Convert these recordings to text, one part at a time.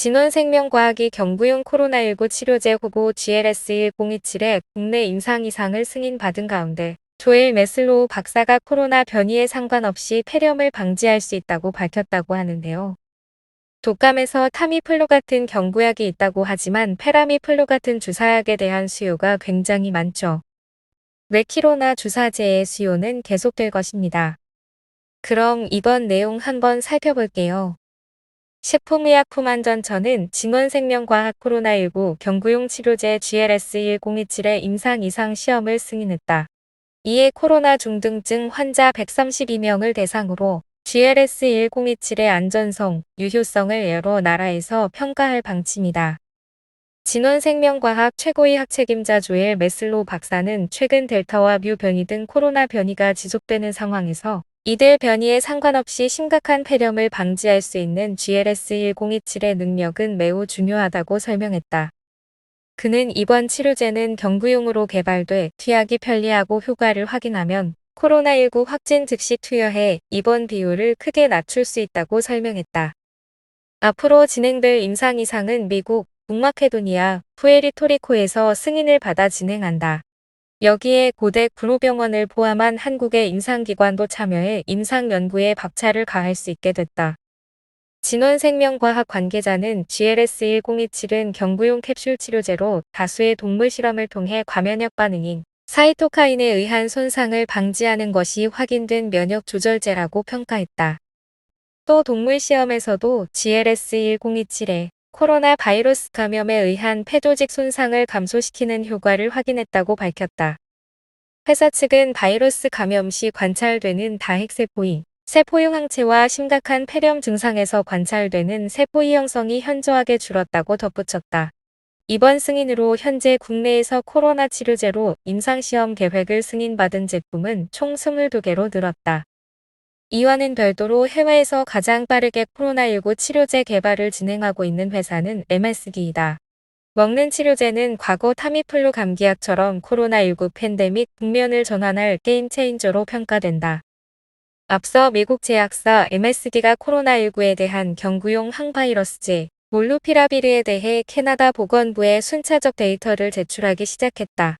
진원생명과학이 경구용 코로나19 치료제 후보 GLS1027의 국내 임상 이상을 승인받은 가운데 조엘 메슬로우 박사가 코로나 변이에 상관없이 폐렴을 방지할 수 있다고 밝혔다고 하는데요. 독감에서 타미플루 같은 경구약이 있다고 하지만 페라미플루 같은 주사약에 대한 수요가 굉장히 많죠. 레키로나 주사제의 수요는 계속될 것입니다. 그럼 이번 내용 한번 살펴볼게요. 식품의약품안전 처는 진원생명과학 코로나19 경구용 치료제 GLS1027의 임상 이상 시험을 승인했다. 이에 코로나 중등증 환자 132명을 대상으로 GLS1027의 안전성, 유효성을 여러 나라에서 평가할 방침이다. 진원생명과학 최고의 학책임자 조엘 메슬로 박사는 최근 델타와 뮤 변이 등 코로나 변이가 지속되는 상황에서 이들 변이에 상관없이 심각한 폐렴을 방지할 수 있는 GLS1027의 능력은 매우 중요하다고 설명했다. 그는 이번 치료제는 경구용으로 개발돼 투약이 편리하고 효과를 확인하면 코로나19 확진 즉시 투여해 입원 비율을 크게 낮출 수 있다고 설명했다. 앞으로 진행될 임상 이상은 미국, 북마케도니아, 푸에리토리코에서 승인을 받아 진행한다. 여기에 고대 구로병원을 포함한 한국의 임상기관도 참여해 임상 연구에 박차를 가할 수 있게 됐다. 진원생명과학 관계자는 GLS1027은 경구용 캡슐 치료제로 다수의 동물 실험을 통해 과면역 반응인 사이토카인에 의한 손상을 방지하는 것이 확인된 면역 조절제라고 평가했다. 또 동물 시험에서도 GLS1027에 코로나 바이러스 감염에 의한 폐조직 손상을 감소시키는 효과를 확인했다고 밝혔다. 회사 측은 바이러스 감염 시 관찰되는 다핵세포인 세포용 항체와 심각한 폐렴 증상에서 관찰되는 세포이 형성이 현저하게 줄었다고 덧붙였다. 이번 승인으로 현재 국내에서 코로나 치료제로 임상시험 계획을 승인받은 제품은 총 22개로 늘었다. 이와는 별도로 해외에서 가장 빠르게 코로나19 치료제 개발을 진행하고 있는 회사는 MSD이다. 먹는 치료제는 과거 타미플루 감기약처럼 코로나19 팬데믹 국면을 전환할 게임 체인저로 평가된다. 앞서 미국 제약사 MSD가 코로나19에 대한 경구용 항바이러스제 몰루피라비르에 대해 캐나다 보건부에 순차적 데이터를 제출하기 시작했다.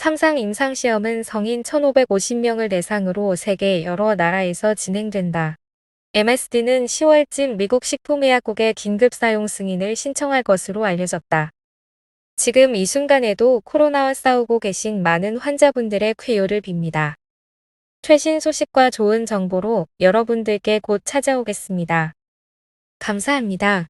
삼상 임상시험은 성인 1,550명을 대상으로 세계 여러 나라에서 진행된다. MSD는 10월쯤 미국 식품의약국에 긴급 사용 승인을 신청할 것으로 알려졌다. 지금 이 순간에도 코로나와 싸우고 계신 많은 환자분들의 쾌유를 빕니다. 최신 소식과 좋은 정보로 여러분들께 곧 찾아오겠습니다. 감사합니다.